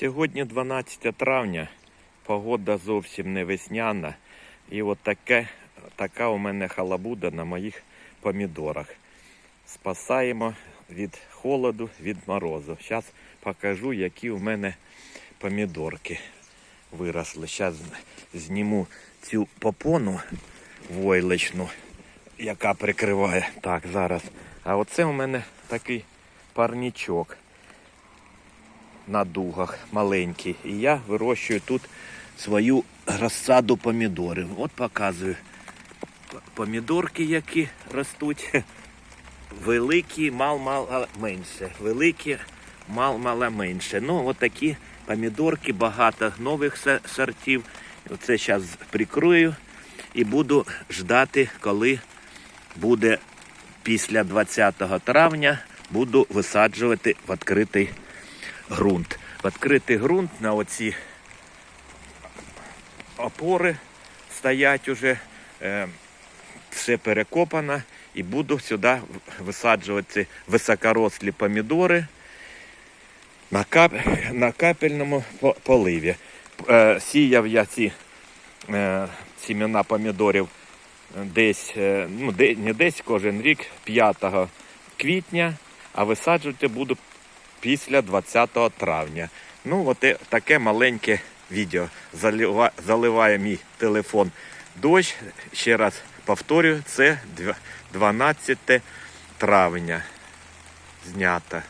Сьогодні 12 травня, погода зовсім не весняна. І от таке, така у мене халабуда на моїх помідорах. Спасаємо від холоду, від морозу. Зараз покажу, які у мене помідорки виросли. Зараз зніму цю попону войлочну, яка прикриває. Так, зараз. А оце у мене такий парнічок на дугах маленький. І я вирощую тут свою розсаду помідорів. От показую помідорки, які ростуть. Великі, мал-мало менше. Великі, мал-мало менше. Ну, от такі помідорки, багато нових сортів. Оце зараз прикрою і буду ждати, коли буде після 20 травня буду висаджувати в відкритий ґрунт. Відкритий ґрунт на оці опори стоять уже, е, все перекопано, і буду сюди висаджувати високорослі помідори на, кап... на капельному поливі. Е, сіяв я ці е, сімена помідорів десь, ну, не десь кожен рік, 5 квітня, а висаджувати буду після 20 травня. Ну, от таке маленьке відео. Залива, заливає мій телефон дощ. Ще раз повторюю, це 12 травня знято.